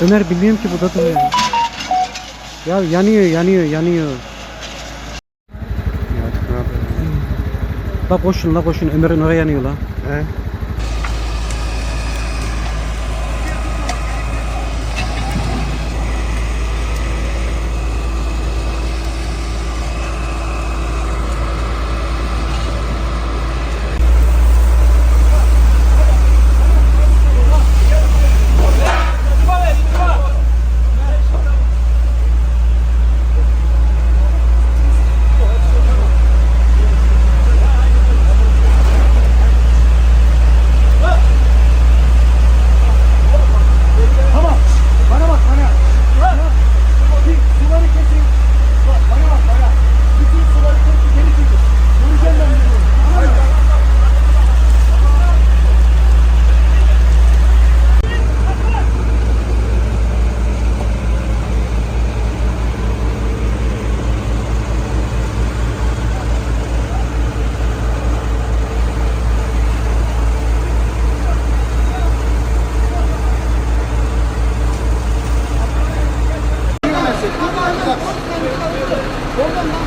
Ömer bilmiyorum ki burada duruyor. Ya yanıyor yanıyor yanıyor. Ya? La koşun la koşun Ömer'in oraya yanıyor la. He? Bana bak bana. Bana. Bir suları kesin. Bak bana bak bana. Bütün suları kesin geri çekin. Göreceğim ben bunu. Tamam mı?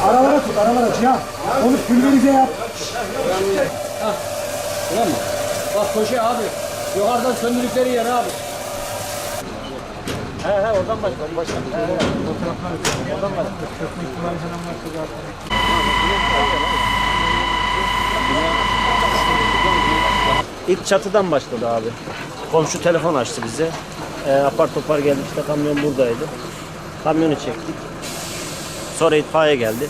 aralara tut aralara Cihan. Onu pülverize yap. Tamam mı? Bak koşuyor abi. Yukarıdan söndürdükleri yer abi. He he oradan başla. Oradan başla. He, he. Oradan başla. İlk çatıdan başladı abi. Komşu telefon açtı bize. E, apar topar geldik işte kamyon buradaydı. Kamyonu çektik. Sonra itfaiye geldi.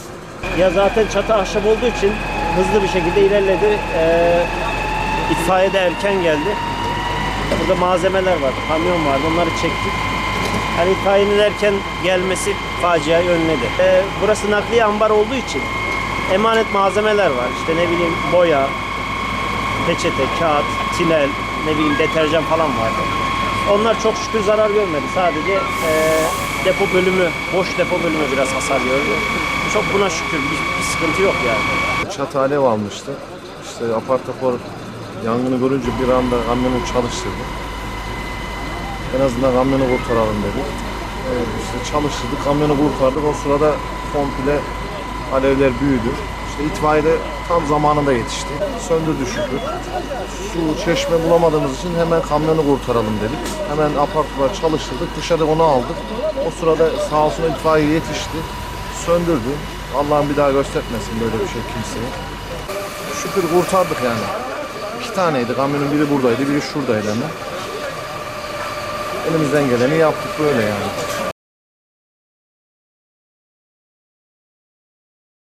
Ya zaten çatı ahşap olduğu için hızlı bir şekilde ilerledi. Ee, itfaiye de erken geldi. Burada malzemeler vardı, kamyon vardı. Onları çektik. Yani itfaiyenin erken gelmesi faciayı önledi. Ee, burası nakliye ambar olduğu için emanet malzemeler var. İşte ne bileyim boya, peçete, kağıt, tinel, ne bileyim deterjan falan vardı. Onlar çok şükür zarar görmedi. Sadece eee, depo bölümü, boş depo bölümü biraz hasar gördü. Çok buna şükür bir, bir sıkıntı yok yani. Çatı alev almıştı. İşte apar topar yangını görünce bir anda kamyonu çalıştırdık. En azından kamyonu kurtaralım dedik. Evet, işte çalıştırdık, kamyonu kurtardık. O sırada komple alevler büyüdü. İşte itfaiye tam zamanında yetişti. Söndürdü şükür. Su, çeşme bulamadığımız için hemen kamyonu kurtaralım dedik. Hemen apar çalıştırdık. Dışarı onu aldık. O sırada sağ olsun itfaiye yetişti. Söndürdü. Allah'ım bir daha göstermesin böyle bir şey kimseye. Şükür kurtardık yani. İki taneydi. Kamyonun biri buradaydı, biri şuradaydı hemen. Elimizden geleni yaptık böyle yani.